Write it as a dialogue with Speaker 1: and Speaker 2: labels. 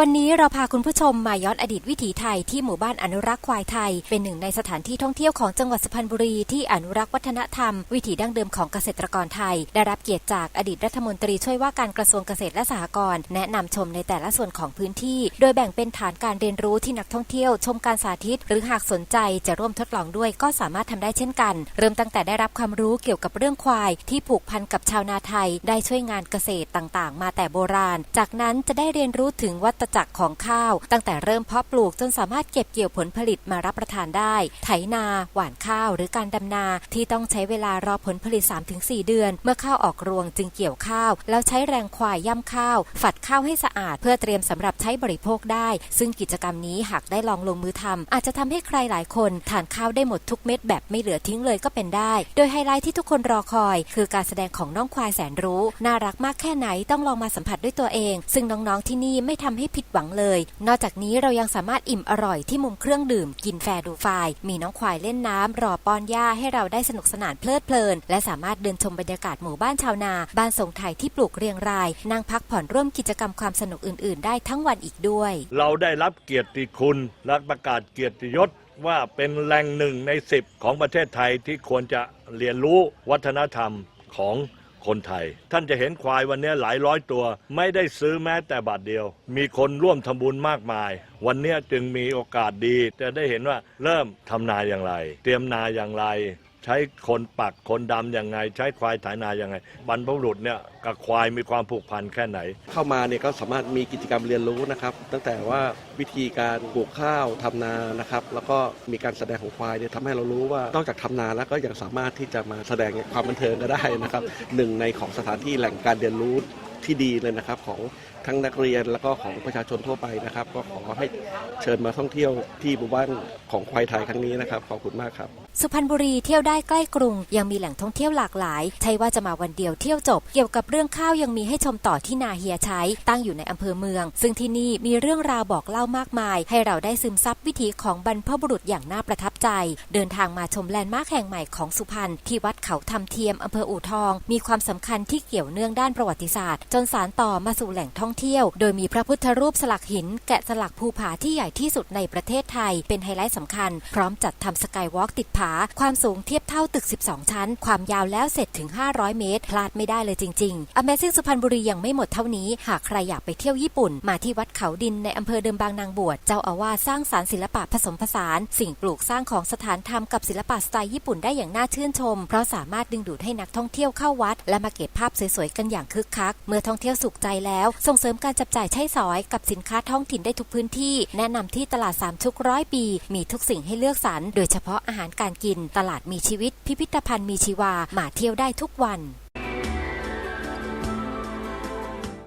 Speaker 1: วันนี้เราพาคุณผู้ชมมาย้อนอดีตวิถีไทยที่หมู่บ้านอนุรักษ์ควายไทย เป็นหนึ่งในสถานที่ท่องเที่ยวของจังหวัดสุพรรณบุรีที่อนุรักษ์วัฒนธรรม วิถีดั้งเดิมของเกษตรกรไทย ได้รับเกียรติจากอดีตรัฐมนตรีช่วยว่าการกระทรวงเกษตรและสหกรณ์แนะนำชมในแต่ละส่วนของพื้นที่ โดยแบ่งเป็นฐานการเรียนรู้ที่นักท่องเที่ยว ชมการสาธิต หรือหากสนใจจะร่วมทดลองด้วยก็สามารถทำได้เช่นกัน เริ่มตั้งแต่ได้รับความรู้เกี่ยวกับเรื่องควาย ที่ผูกพันกับชาวนาไทย ได้ช่วยงานเกษตรต่างๆ มาแต่โบราณ จากนั้นจะได้เรียนรู้ถึงวัจักรของข้าว ตั้งแต่เริ่มเพาะปลูกจนสามารถเก็บเกี่ยวผลผลิตมารับประทานได้ ไถนา หว่านข้าวหรือการดำนาที่ต้องใช้เวลารอผลผลิต 3-4 เดือน เมื่อข้าวออกรวงจึงเกี่ยวข้าว แล้วใช้แรงควายย่ำข้าว ฝัดข้าวให้สะอาด เพื่อเตรียมสำหรับใช้บริโภคได้ ซึ่งกิจกรรมนี้หากได้ลองลงมือทำอาจจะทำให้ใครหลายคนทานข้าวได้หมดทุกเม็ดแบบไม่เหลือทิ้งเลยก็เป็นได้ โดยไฮไลท์ที่ทุกคนรอคอย คือการแสดงของน้องควายแสนรู้ น่ารักมากแค่ไหนต้องลองมาสัมผัสด้วยตัวเอง ซึ่งน้องๆที่นี่ไม่ทำให้ผิดหวังเลย นอกจากนี้เรายังสามารถอิ่มอร่อยที่มุมเครื่องดื่ม กินแฟร์ดูไฟมีน้องควายเล่นน้ำรอป้อนหญ้าให้เราได้สนุกสนานเพลิดเพลิน และสามารถเดินชมบรรยากาศหมู่บ้านชาวนา บ้านทรงไทยที่ปลูกเรียงราย นั่งพักผ่อนร่วมกิจกรรมความสนุกอื่น ๆ ได้ทั้งวันอีกด้วย
Speaker 2: เราได้รับเกียรติคุณและประกาศเกียรติยศว่าเป็นแหล่งหนึ่งในสิบของประเทศไทยที่ควรจะเรียนรู้วัฒนธรรมของ คนไทย ท่านจะเห็นควายวันนี้หลายร้อยตัว ไม่ได้ซื้อแม้แต่บาทเดียว มีคนร่วมทำบุญมากมาย วันนี้จึงมีโอกาสดี จะได้เห็นว่าเริ่มทำนาอย่างไร เตรียมนาอย่างไร ใช้คนปักคนดำยังไง ใช้ควายไถนายังไง บรรพบุรุษเนี่ยกับควายมีความผูกพันแค่ไหน
Speaker 3: เข้ามาเนี่ยก็สามารถมีกิจกรรมเรียนรู้นะครับ ตั้งแต่ว่าวิธีการปลูกข้าวทำนานะครับ แล้วก็มีการแสดงของควายเนี่ยทำให้เรารู้ว่านอกจากทำนาแล้วก็ยังสามารถที่จะมาแสดงความบันเทิงก็ได้นะครับหนึ่งในของสถานที่แหล่งการเรียนรู้ที่ดีเลยนะครับของ ทั้งนักเรียนแล้วก็ของประชาชนทั่วไปนะครับ ก็ขอให้เชิญมาท่องเที่ยวที่หมู่บ้านของควายไทยครั้งนี้นะครับขอบคุณมากครับ
Speaker 1: สุพรรณบุรีเที่ยวได้ใกล้กรุง ยังมีแหล่งท่องเที่ยวหลากหลาย ใช่ว่าจะมาวันเดียวเที่ยวจบ เกี่ยวกับเรื่องข้าวยังมีให้ชมต่อที่นาเฮียใช้ตั้งอยู่ในอำเภอเมือง ซึ่งที่นี่มีเรื่องราวบอกเล่ามากมาย ให้เราได้ซึมซับวิถีของบรรพบุรุษอย่างน่าประทับใจ เดินทางมาชมแลนด์มาร์คแห่งใหม่ของสุพรรณที่วัดเขาทำเทียมอำเภออู่ทอง มีความสำคัญที่เกี่ยวเนื่องด้านประวัติศาสตร์ จนสารต่อมาสู่แหล่งท่องเที่ยว โดยมีพระพุทธรูปสลักหิน แกะสลักภูผาที่ใหญ่ที่สุดในประเทศไทย เป็นไฮไลท์สำคัญ พร้อมจัดทำสกายวอล์กติดผา ความสูงเทียบเท่าตึก 12 ชั้น ความยาวแล้วเสร็จถึง 500 เมตร พลาดไม่ได้เลยจริงๆ Amazing สุพรรณบุรียังไม่หมดเท่านี้ หากใครอยากไปเที่ยวญี่ปุ่น มาที่วัดเขาดินในอำเภอเดิมบางนางบวช เจ้าอาวาสสร้างสารรค์ศิลปะผสมผสาน สิ่งปลูกสร้างของสถานธรรมกับศิลปะสไตล์ญี่ปุ่นได้อย่างน่าชื่นชม เพราะสามารถดึงดูดให้นักท่องเที่ยวเข้าวัด และมาเก็บภาพสวยๆกันอย่างคึกคัก เมื่อท่องเที่ยวสุขใจแล้วส่งสริมการจับจ่ายใช้สอยกับสินค้าท้องถิ่นได้ทุกพื้นที่ แนะนำที่ตลาดสามชุกร้อยปี มีทุกสิ่งให้เลือกสรรโดยเฉพาะอาหารการกิน ตลาดมีชีวิต พิพิธภัณฑ์มีชีวามาเที่ยวได้ทุกวัน